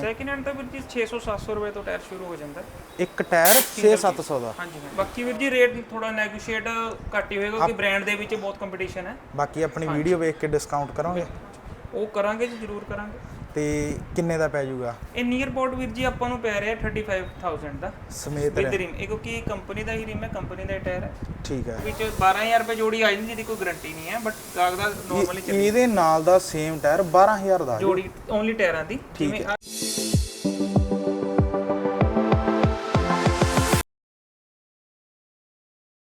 Second hand ਤਾਂ ਵੀਰ ਜੀ 600 700 ਰੁਪਏ ਤੋਂ ਟਾਇਰ ਸ਼ੁਰੂ ਹੋ ਜਾਂਦਾ। ਇੱਕ ਟਾਇਰ 6-700 ਦਾ। ਹਾਂਜੀ। ਬਾਕੀ ਵੀਰ ਜੀ ਰੇਟ ਥੋੜਾ ਨੈਗੋਸ਼ੀਏਟ ਘੱਟ ਹੀ ਹੋਏਗਾ ਕਿਉਂਕਿ ਬ੍ਰਾਂਡ ਦੇ ਵਿੱਚ ਬਹੁਤ ਕੰਪੀਟੀਸ਼ਨ ਹੈ। ਬਾਕੀ ਆਪਣੀ ਵੀਡੀਓ ਵੇਖ ਕੇ ਡਿਸਕਾਊਂਟ ਕਰੋਗੇ? ਉਹ ਕਰਾਂਗੇ ਜੀ ਜ਼ਰੂਰ ਕਰਾਂਗੇ। ਤੇ ਕਿੰਨੇ ਦਾ ਪੈ ਜਾਊਗਾ? ਇਹ ਨੀਅਰ ਅਬਾਊਟ ਵੀਰ ਜੀ ਆਪਾਂ ਨੂੰ ਪੈ ਰਿਹਾ 35000 ਦਾ। ਸਮੇਤ ਵਿਦ ਰਿਮ ਇਹ ਕਿਉਂਕਿ ਕੰਪਨੀ ਦਾ ਹੀ ਰਿਮ ਹੈ ਕੰਪਨੀ ਦਾ ਟਾਇਰ ਹੈ। ਠੀਕ ਹੈ। ਵਿੱਚ 12000 ਰੁਪਏ ਜੋੜੀ ਆ ਜਾਂਦੀ ਜਿਹਦੀ ਕੋਈ ਗਾਰੰਟੀ ਨਹੀਂ ਹੈ ਬਟ ਕਾਗ ਦਾ ਨਾਰਮਲੀ ਇਹਦੇ ਨਾਲ ਦਾ ਸੇਮ ਟਾਇਰ 12000 ਦਾ ਜੋੜੀ ਓਨਲੀ ਟਾਇਰਾਂ ਦੀ। ਜਿਵੇਂ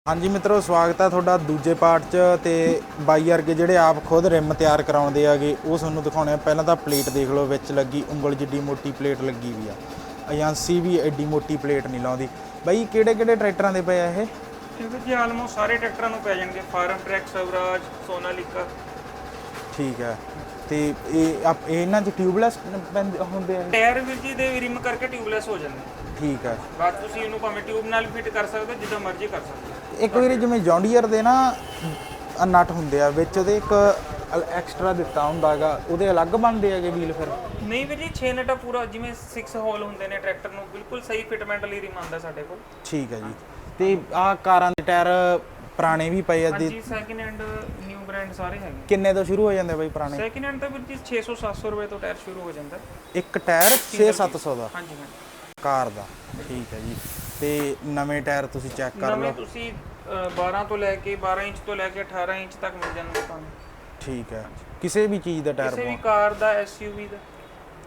ਹਾਂਜੀ ਮਿੱਤਰੋ ਸਵਾਗਤ ਹੈ ਤੁਹਾਡਾ ਦੂਜੇ ਪਾਰਟ 'ਚ ਤੇ ਬਾਈ ਵਰਗੇ ਜਿਹੜੇ ਆਪ ਖੁਦ ਰਿਮ ਤਿਆਰ ਕਰਾਉਂਦੇ ਆਗੇ ਉਹ ਤੁਹਾਨੂੰ ਦਿਖਾਉਣੇ ਆ। ਪਹਿਲਾਂ ਤਾਂ ਪਲੇਟ ਦੇਖ ਲਓ ਵਿੱਚ ਲੱਗੀ ਉਂਗਲ ਜਿੱਡੀ ਮੋਟੀ ਪਲੇਟ ਲੱਗੀ ਵੀ ਆ। ਏਜੰਸੀ ਵੀ ਐਡੀ ਮੋਟੀ ਪਲੇਟ ਨਹੀਂ ਲਾਉਂਦੀ। ਬਾਈ ਕਿਹੜੇ ਕਿਹੜੇ ਟਰੈਕਟਰਾਂ ਦੇ ਪਏ ਆ ਇਹ? ਇਹ ਵੀਰ ਜੀ ਆਲਮੋਸਟ ਸਾਰੇ ਟਰੈਕਟਰਾਂ ਨੂੰ ਪੈ ਜਾਣਗੇ ਫਾਰਮ ਟਰੈਕ ਸਵਰਾਜ ਸੋਨਾਲੀਕਾ। ਠੀਕ ਹੈ ਤੇ ਇਹ ਆਪ- ਇਹ ਇਹਨਾਂ 'ਚ ਟਿਊਬਲੈਸ ਹੁੰਦੇ ਆ? ਇਹ? ਟਾਇਰ ਵੀਰ ਜੀ ਦੇ ਰਿਮ ਕਰਕੇ ਟਿਊਬਲੈਸ ਹੋ ਜਾਂਦੇ ਠੀਕ ਹੈ ਬਾਅਦ ਤੁਸੀਂ ਇਹਨੂੰ ਭਾਵੇਂ ਟਿਊਬ ਨਾਲ ਫਿੱਟ ਕਰ ਸਕਦੇ ਹੋ ਜਿੱਦਾਂ ਮਰਜ਼ੀ ਕਰ ਸਕਦੇ ਇੱਕ ਵਾਰੀ ਜਿਵੇਂ ਜੌਂਡੀਅਰ ਦੇ ਨਾ ਨਟ ਹੁੰਦੇ ਆ ਵਿੱਚ ਉਹਦੇ ਇੱਕ ਐਕਸਟਰਾ ਦਿੱਤਾ ਹੁੰਦਾਗਾ ਉਹਦੇ ਅਲੱਗ ਬਣਦੇ ਹੈਗੇ ਵੀਲ ਫਿਰ? ਨਹੀਂ ਵੀਰ ਜੀ 6 ਨਟਾ ਪੂਰਾ ਜਿਵੇਂ 6 ਹੋਲ ਹੁੰਦੇ ਨੇ ਟਰੈਕਟਰ ਨੂੰ ਬਿਲਕੁਲ ਸਹੀ ਫਿਟਮੈਂਟ ਲਈ ਰਿਮ ਆਉਂਦਾ ਸਾਡੇ ਕੋਲ। ਠੀਕ ਹੈ ਜੀ। ਤੇ ਆਹ ਕਾਰਾਂ ਦੇ ਟਾਇਰ ਪੁਰਾਣੇ ਵੀ ਪਏ ਆ ਦੇ ਹਾਂਜੀ ਸੈਕਿੰਡ ਹੈਂਡ ਨਿਊ ਬ੍ਰਾਂਡ ਸਾਰੇ ਹੈਗੇ। ਕਿੰਨੇ ਤੋਂ ਸ਼ੁਰੂ ਹੋ ਜਾਂਦੇ ਬਾਈ ਪੁਰਾਣੇ? ਸੈਕਿੰਡ ਹੈਂਡ ਤਾਂ ਵੀਰ ਜੀ 600 700 ਰੁਪਏ ਤੋਂ ਟਾਇਰ ਸ਼ੁਰੂ ਹੋ ਜਾਂਦਾ। ਇੱਕ ਟਾਇਰ 6-700 ਦਾ? ਹਾਂਜੀ ਹਾਂਜੀ। ਕਾਰ ਦਾ ਠੀਕ ਹੈ ਜੀ। ਤੇ ਨਵੇਂ ਟਾਇਰ ਤੁਸੀਂ ਚੈੱਕ ਕਰ ਨਵੇਂ ਲਓ। ਤੁਸੀਂ ਅ, 12 ਤੋਂ ਲੈ ਕੇ 12 ਇੰਚ ਤੋਂ ਲੈ ਕੇ 18 ਇੰਚ ਤੱਕ ਮਿਲ ਜਾਣਗੇ ਤੁਹਾਨੂੰ। ਠੀਕ ਹੈ। ਕਿਸੇ ਵੀ ਚੀਜ਼ ਦਾ ਟਾਇਰ ਕਿਸੇ ਵੀ ਕਾਰ ਦਾ ਐਸਯੂਵੀ ਦਾ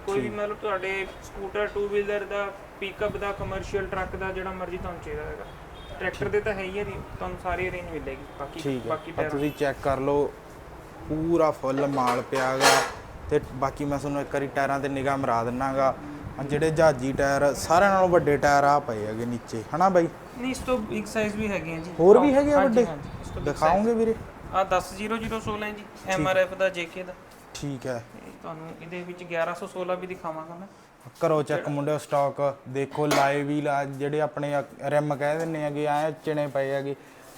ਕੋਈ ਵੀ ਮਤਲਬ ਤੁਹਾਡੇ ਸਕੂਟਰ ਟੂ ਵੀਲਰ ਦਾ ਪਿਕਅਪ ਦਾ ਕਮਰਸ਼ੀਅਲ ਟਰੱਕ ਦਾ ਜਿਹੜਾ ਮਰਜ਼ੀ ਤੁਹਾਨੂੰ ਚਾਹੀਦਾ ਹੈਗਾ। ਟਰੈਕਟਰ ਦੇ ਤਾਂ ਹੈ ਹੀ ਹੈ ਜੀ, ਤੁਹਾਨੂੰ ਸਾਰੀ ਰੇਂਜ ਮਿਲੇਗੀ ਬਾਕੀ ਠੀਕ ਹੈ। ਬਾਕੀ ਆਹ ਟਾਇਰ ਤੁਸੀਂ ਚੈੱਕ ਕਰ ਲਓ ਪੂਰਾ ਫੁੱਲ ਮਾਲ ਪਿਆਗਾ ਤੇ ਬਾਕੀ ਮੈਂ ਤੁਹਾਨੂੰ ਇੱਕ ਵਾਰੀ ਟਾਇਰਾਂ ਤੇ ਨਿਗਾਹ ਮਰਾ ਦਿੰਨਾਗਾ ਜਿਹੜੇ ਜਹਾਜੀ ਟਾਇਰ ਸਾਰਿਆਂ ਨਾਲੋਂ ਵੱਡੇ ਟਾਇਰ ਆ ਪਏ ਹੈਗੇ ਨੀਚੇ। ਹਨਾ ਬਾਈ? ਨਹੀਂ ਇਸ ਤੋਂ ਬਿਗ ਸਾਈਜ਼ ਵੀ ਹੈਗੇ ਆ ਜੀ। ਹੋਰ ਵੀ ਹੈਗੇ ਆ ਹਾਂਜੀ, ਵੱਡੇ? ਹਾਂਜੀ, ਦਿਖਾਓਗੇ ਵੀਰੇ? ਆ 10016 ਹੈ ਜੀ ਐਮਆਰਐਫ ਦਾ ਜੇਕੇ ਦਾ। ਠੀਕ ਹੈ। ਤੁਹਾਨੂੰ ਇਹਦੇ ਵਿੱਚ 1116 ਵੀ ਦਿਖਾਵਾਂਗਾ ਮੈਂ। ਕਰੋ ਚੈੱਕ ਮੁੰਡਿਓ ਸਟਾਕ ਦੇਖੋ ਲਾਈਵ ਵੀਲ ਆ ਜਿਹੜੇ ਆਪਣੇ ਰਿਮ ਕਹਿ ਦਿੰਨੇ ਹੈਗੇ ਐ ਚਿਣੇ ਪਏ ਹੈਗੇ।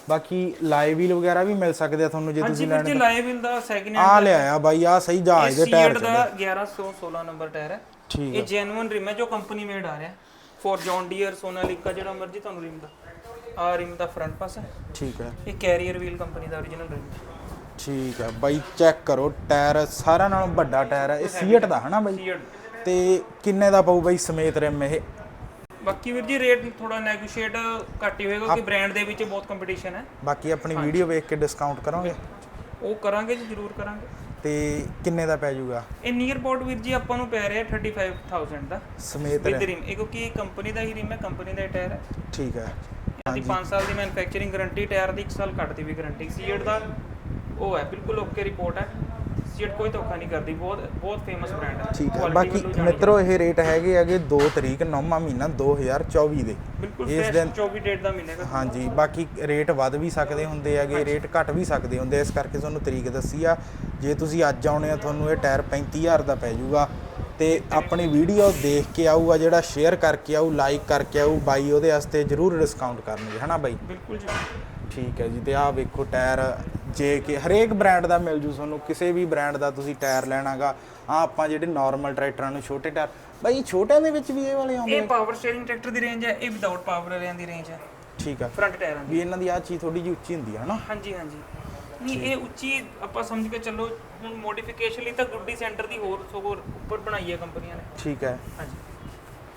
ਬਾਕੀ ਲਾਈਵ ਵੀਲ ਵਗੈਰਾ ਵੀ ਮਿਲ ਸਕਦੇ ਆ ਤੁਹਾਨੂੰ ਜੇ ਹਾਂਜੀ ਤੁਸੀਂ ਵੀਰ ਜੀ ਲਾਈਵਿਲ ਦਾ ਸੈਕਿੰਡ ਆ ਲਿਆਇਆ ਬਾਈ ਆ ਸਹੀ ਜਹਾਜ਼ ਦੇ ਟਾਇਰ ਦਾ 1116 ਨੰਬਰ ਟਾਇਰ ਹੈ। ਠੀਕ ਇਹ ਜੈਨੂਇਨ ਰਿਮ ਹੈ ਜੋ ਕੰਪਨੀ ਮੇਡ ਆ ਰਿਹਾ। ਫॉर ਜੌਨ ਡੀਅਰ ਸੋਨਾਲੀਕਾ ਜਿਹੜਾ ਮਰਜ਼ੀ ਤੁਹਾਨੂੰ ਰਿਮ ਦਾ। ਆ ਰਿਮ ਦਾ ਫਰੰਟ ਪਾਸ। ਹੈ ਠੀਕ ਹੈ ਇਹ ਕੈਰੀਅਰ ਵੀਲ ਕੰਪਨੀ ਦਾ origignal ਰਿਮ ਠੀਕ ਹੈ ਬਾਈ ਚੈੱਕ ਕਰੋ ਟਾਇਰ ਸਾਰਿਆਂ ਨਾਲੋਂ ਵੱਡਾ ਟਾਇਰ ਹੈ ਇਹ ਸੀਟ ਦਾ ਹਨਾ ਬਾਈ? ਸੀਟ ਤੇ ਕਿੰਨੇ ਦਾ ਪਊ ਬਾਈ ਸਮੇਤ ਰਿਮ ਇਹ? ਬਾਕੀ ਵੀਰ ਜੀ ਰੇਟ ਥੋੜਾ ਨੈਗੋਸ਼ੀਏਟ ਘੱਟ ਹੀ ਹੋਏਗਾ ਕਿਉਂਕਿ ਬ੍ਰਾਂਡ ਦੇ ਵਿੱਚ ਬਹੁਤ ਕੰਪੀਟੀਸ਼ਨ ਹੈ। ਬਾਕੀ ਆਪਣੀ ਵੀਡੀਓ ਵੇਖ ਕੇ ਡਿਸਕਾਊਂਟ ਕਰੋਗੇ? ਉਹ ਕਰਾਂਗੇ ਜੀ ਜ਼ਰੂਰ ਕਰਾਂਗੇ। ਤੇ ਕਿੰਨੇ ਦਾ ਪੈ ਜਾਊਗਾ ਇਹ ਨੀਅਰ ਅਬਾਊਟ ਵੀਰ ਜੀ ਆਪਾਂ ਨੂੰ ਪੈ ਰਿਹਾ 35000 ਦਾ। ਸਮੇਤ ਵਿਦ ਰਿਮ ਇਹ ਕਿਉਂਕਿ ਕੰਪਨੀ ਦਾ ਹੀ ਰਿਮ ਹੈ ਕੰਪਨੀ ਦਾ ਟਾਇਰ ਹੈ। ਠੀਕ ਹੈ। ਇਹਦੀ 5 ਸਾਲ ਦੀ ਮੈਨੂਫੈਕਚਰਿੰਗ ਗਾਰੰਟੀ ਟਾਇਰ ਦੀ 1 ਸਾਲ ਘੱਟ ਦੀ ਵੀ ਗਾਰੰਟੀ ਸੀਟ ਦਾ ਉਹ ਹੈ ਬਿਲਕੁਲ ਓਕੇ ਰਿਪੋਰਟ ਹੈ। ਸੀਟ ਕੋਈ ਧੋਖਾ ਨਹੀਂ ਕਰਦੀ ਬਹੁਤ ਬਹੁਤ ਫੇਮਸ ਬ੍ਰਾਂਡ ਹੈ। ਠੀਕ ਹੈ Quality ਬਾਕੀ ਵੱਲੋਂ ਜਾਣੀ ਮਿੱਤਰੋ ਇਹ ਰੇਟ ਹੈਗੇ ਹੈਗੇ 2 ਤਰੀਕ 9ਵਾਂ ਮਹੀਨਾ 2024 ਦੇ। ਬਿਲਕੁਲ ਇਸ ਫਰੈਸ਼ ਦਿਨ 24 ਡੇਟ ਦਾ ਮਿਲੇਗਾ ਹਾਂਜੀ ਬਾਕੀ ਰੇਟ ਵੱਧ ਵੀ ਸਕਦੇ ਹੁੰਦੇ ਹੈਗੇ ਰੇਟ ਘਟ ਵੀ ਸਕਦੇ ਹੁੰਦੇ ਇਸ ਕਰਕੇ ਤੁਹਾਨੂੰ ਤਰੀਕ ਦੱਸੀ ਆ ਜੇ ਤੁਸੀਂ ਅੱਜ ਆਉਣੇ ਆ ਤੁਹਾਨੂੰ ਇਹ ਟਾਇਰ 35000 ਦਾ ਪੈ ਜਾਊਗਾ। ਤੇ ਆਪਣੀ ਵੀਡੀਓ ਦੇਖ ਕੇ ਆਊਗਾ ਜਿਹੜਾ ਸ਼ੇਅਰ ਕਰਕੇ ਆਊ ਲਾਈਕ ਕਰਕੇ ਆਊ ਬਾਈ ਉਹਦੇ ਵਾਸਤੇ ਜ਼ਰੂਰ ਡਿਸਕਾਊਂਟ ਕਰਨਗੇ ਹਨਾ ਬਾਈ? ਬਿਲਕੁਲ ਜੀ। ਠੀਕ ਹੈ ਜੀ ਤੇ ਆਹ ਵੇਖੋ ਟਾਇਰ ਜੇ ਕਿ ਹਰੇਕ ਬ੍ਰਾਂਡ ਦਾ ਮਿਲ ਜੂ ਤੁਹਾਨੂੰ ਕਿਸੇ ਵੀ ਬ੍ਰਾਂਡ ਦਾ ਤੁਸੀਂ ਟਾਇਰ ਲੈਣਾਗਾ ਆ ਆਪਾਂ ਜਿਹੜੇ ਨਾਰਮਲ ਟਰੈਕਟਰਾਂ ਨੂੰ ਛੋਟੇ ਟਾਇਰ ਬਾਈ ਛੋਟਿਆਂ ਦੇ ਵਿੱਚ ਵੀ ਇਹ ਵਾਲੇ ਆਉਂਦੇ ਇਹ ਪਾਵਰ ਸਟੀਅਰਿੰਗ ਟਰੈਕਟਰ ਦੀ ਰੇਂਜ ਹੈ ਇਹ ਵਿਦਆਊਟ ਪਾਵਰ ਵਾਲਿਆਂ ਦੀ ਰੇਂਜ ਹੈ। ਠੀਕ ਆ। ਫਰੰਟ ਟਾਇਰਾਂ ਦੀ। ਵੀ ਇਹਨਾਂ ਦੀ ਆ ਚੀਜ਼ ਥੋੜੀ ਜਿਹੀ ਉੱਚੀ ਹੁੰਦੀ ਹੈ ਹਨਾ? ਹਾਂਜੀ ਹਾਂਜੀ। ਨਹੀਂ ਇਹ ਉੱਚੀ ਆਪਾਂ ਸਮਝ ਕੇ ਚੱਲੋ ਹੁਣ ਮੋਡੀਫਿਕੇਸ਼ਨ ਲਈ ਤਾਂ ਗੁੱਡੀ ਸੈਂਟਰ ਦੀ ਹੋਰ ਸਗੋਂ ਉੱਪਰ ਬਣਾਈ ਹੈ ਕੰਪਨੀਆਂ ਨੇ। ਠੀਕ ਹੈ। ਹਾਂਜੀ।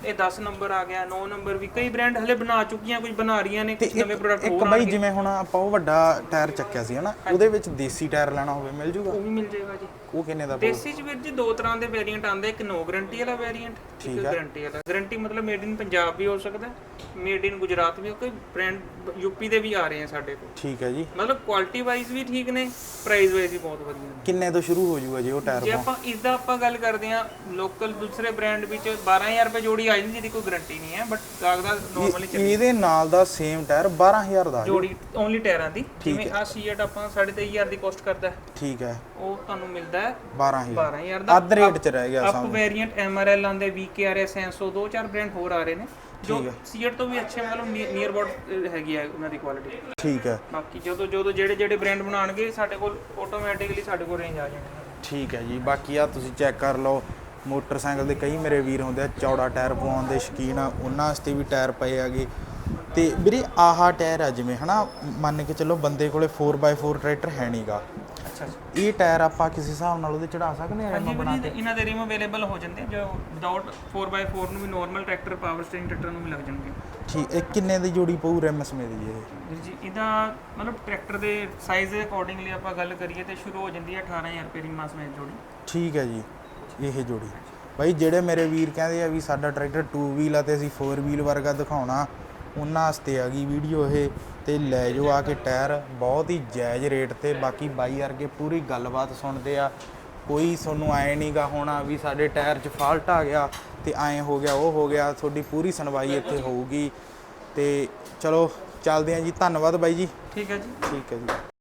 ਇਹ 10 ਨੰਬਰ ਆ ਗਿਆ 9 ਨੰਬਰ ਵੀ ਕਈ ਬ੍ਰਾਂਡ ਹਲੇ ਬਣਾ ਚੁੱਕੀਆਂ ਕੁਝ ਬਣਾ ਰਹੀਆਂ ਨੇ ਕੁਝ ਨਵੇਂ ਪ੍ਰੋਡਕਟ ਇੱਕ ਬਾਈ ਜਿਵੇਂ ਹੁਣ ਆਪਾਂ ਉਹ ਵੱਡਾ ਟਾਇਰ ਚੱਕਿਆ ਸੀ ਹਨਾ? ਉਹਦੇ ਵਿੱਚ ਦੇਸੀ ਟਾਇਰ ਲੈਣਾ ਹੋਵੇ ਮਿਲ ਜੂਗਾ? ਉਹ ਵੀ ਮਿਲ ਜਾਏਗਾ ਜੀ। ਉਹ ਕਿੰਨੇ ਦਾ? ਦੇਸੀ ਚ ਵੀਰ ਜੀ ਦੋ ਤਰ੍ਹਾਂ ਦੇ ਵੇਰੀਐਂਟ ਆਉਂਦੇ ਇੱਕ ਨੋ ਗਾਰੰਟੀ ਵਾਲਾ ਵੇਰੀਐਂਟ ਇੱਕ ਗਾਰੰਟੀ ਵਾਲਾ ਗਾਰੰਟੀ ਮਤਲਬ ਮੇਡ ਇਨ ਪੰਜਾਬ ਵੀ ਹੋ ਸਕਦਾ ਮੇਡ ਇਨ ਗੁਜਰਾਤ ਵੀ ਕੋਈ ਬ੍ਰਾਂਡ ਯੂਪੀ ਦੇ ਵੀ ਆ ਰਹੇ ਆ ਸਾਡੇ ਕੋਲ। ਠੀਕ ਹੈ ਜੀ। ਮਤਲਬ ਕੁਆਲਿਟੀ ਵਾਈਜ਼ ਵੀ ਠੀਕ ਨੇ ਪ੍ਰਾਈਸ ਵਾਈਜ਼ ਵੀ ਬਹੁਤ ਵਧੀਆ ਨੇ। ਕਿੰਨੇ ਤੋਂ ਸ਼ੁਰੂ ਹੋ ਜੂਗਾ ਜੀ ਉਹ ਟਾਇਰ ਜੇ ਆਪਾਂ? ਇਸ ਦਾ ਆਪਾਂ ਗੱਲ ਕਰਦੇ ਆ ਲੋਕਲ ਦੂਸਰੇ ਬ੍ਰਾਂਡ ਵਿੱਚ 12000 ਰੁਪਏ ਜੋੜੀ ਆ ਜਾਂਦੀ ਜਿਹਦੀ ਕੋਈ ਗਾਰੰਟੀ ਨਹੀਂ ਹੈ ਬਟ ਕਾਗ ਦਾ ਨਾਰਮਲੀ ਇਹਦੇ ਨਾਲ ਦਾ ਸੇਮ ਟਾਇਰ 12000 ਦਾ ਜੋੜੀ ਓਨਲੀ ਟਾਇਰਾਂ ਦੀ ਜਿਵੇਂ ਆ ਸੀਟ ਆਪਾਂ 23500 ਦੀ ਕੋਸਟ ਕਰਦਾ ਹੈ, ਠੀਕ ਹੈ। ਉਹ ਤੁਹਾਨੂੰ ਮਿਲਦਾ ਹੈ 12000 12000 ਦਾ ਅੱਧ ਰੇਟ 'ਚ ਰਹਿ ਗਿਆ ਅਪ ਵੇਰੀਐਂਟ ਐਮਆਰਐਲ ਆਂਦੇ ਵੀਕੇਆਰ ਸੈਂਸੋ ਦੋ ਚਾਰ ਬ੍ਰਾਂਡ ਹੋਰ ਆ ਰਹੇ ਨੇ ਜੋ ਸੀਟ ਤੋਂ ਵੀ ਅੱਛੇ ਮਤਲਬ ਨੀਅਰ ਅਬਾਊਟ ਹੈਗੀ ਹੈ ਉਹਨਾਂ ਦੀ ਕੁਆਲਿਟੀ ਠੀਕ ਹੈ। ਬਾਕੀ ਜਦੋਂ ਜਦੋਂ ਜਿਹੜੇ ਜਿਹੜੇ ਬ੍ਰਾਂਡ ਬਣਾਉਣਗੇ ਸਾਡੇ ਕੋਲ ਆਟੋਮੈਟਿਕਲੀ ਸਾਡੇ ਕੋਲ ਰੇਂਜ ਆ ਜਾਣੀ ਠੀਕ ਹੈ ਜੀ ਬਾਕੀ ਆ ਤੁਸੀਂ ਚੈੱਕ ਕਰ ਲਓ ਮੋਟਰਸਾਈਕਲ ਦੇ ਕਈ ਮੇਰੇ ਵੀਰ ਹੁੰਦੇ ਆ ਚੌੜਾ ਟਾਇਰ ਪਵਾਉਣ ਦੇ ਸ਼ੌਕੀਨ ਆ ਉਹਨਾਂ ਵਾਸਤੇ ਵੀ ਟਾਇਰ ਪਏ ਹੈਗੇ। ਤੇ ਵੀਰੇ ਆਹਾ ਟਾਇਰ ਆ ਜਿਵੇਂ ਹਨਾ ਮੰਨ ਕੇ ਚੱਲੋ ਬੰਦੇ ਕੋਲੇ 4x4 ਟਰੈਕਟਰ ਹੈ ਨਹੀਂਗਾ ਅੱਛਾ ਇਹ ਟਾਇਰ ਆਪਾਂ ਕਿਸੇ ਹਿਸਾਬ ਨਾਲ ਉਹਦੇ ਚੜਾ ਸਕਦੇ ਆ ਰਿਮ ਬਣਾ ਕੇ। ਇਹਨਾਂ ਦੇ ਰਿਮ ਅਵੇਲੇਬਲ ਹੋ ਜਾਂਦੇ ਜੋ ਵਿਦਆਊਟ 4x4 ਨੂੰ ਵੀ normal tractor power steering tractor ਨੂੰ ਵੀ ਲੱਗ ਜਾਣਗੇ। ਠੀਕ ਇਹ ਕਿੰਨੇ ਦੀ ਜੋੜੀ ਪਊ ਰਿਮ ਸਮੇਤ ਜੀ ਇਹ? ਵੀਰ ਜੀ ਇਹਦਾ ਮਤਲਬ ਟਰੈਕਟਰ ਦੇ ਸਾਈਜ਼ ਦੇ ਅਕੋਰਡਿੰਗਲੀ ਆਪਾਂ ਗੱਲ ਕਰੀਏ ਤੇ ਸ਼ੁਰੂ ਹੋ ਜਾਂਦੀ ਹੈ 18000 ਰੁਪਏ ਰਿਮਾਂ ਸਮੇਤ ਜੋੜੀ। ਠੀਕ ਹੈ ਜੀ ਇਹ ਜੋੜੀ। ਬਾਈ ਜਿਹੜੇ ਮੇਰੇ ਵੀਰ ਕਹਿੰਦੇ ਆ ਵੀ ਸਾਡਾ ਟਰੈਕਟਰ 2 ਵੀਲ ਆ ਤੇ ਅਸੀਂ 4 ਵੀਲ ਵਰਗਾ ਦਿਖਾਉਣਾ ਉਹਨਾਂ ਵਾਸਤੇ ਆ ਗਈ ਵੀਡੀਓ ਇਹ। ਤੇ ਲੈ ਜਾਓ ਆ ਕੇ ਟਾਇਰ। ਬਹੁਤ ਹੀ ਜਾਇਜ਼ ਰੇਟ ਤੇ। ਬਾਕੀ ਬਾਈ ਵਰਗੇ ਪੂਰੀ ਗੱਲਬਾਤ ਸੁਣਦੇ ਆ। ਕੋਈ ਤੁਹਾਨੂੰ ਐ ਨਹੀਂਗਾ ਹੋਣਾ ਵੀ ਸਾਡੇ ਟਾਇਰ 'ਚ ਫਾਲਟ ਆ ਗਿਆ ਤੇ ਐ ਹੋ ਗਿਆ ਉਹ ਹੋ ਗਿਆ। ਤੁਹਾਡੀ ਪੂਰੀ ਸੁਣਵਾਈ ਇੱਥੇ ਹੋਊਗੀ। ਤੇ ਚਲੋ ਚੱਲਦੇ ਆ ਜੀ। ਧੰਨਵਾਦ ਬਾਈ ਜੀ। ਠੀਕ ਹੈ ਜੀ। ਠੀਕ ਹੈ ਜੀ।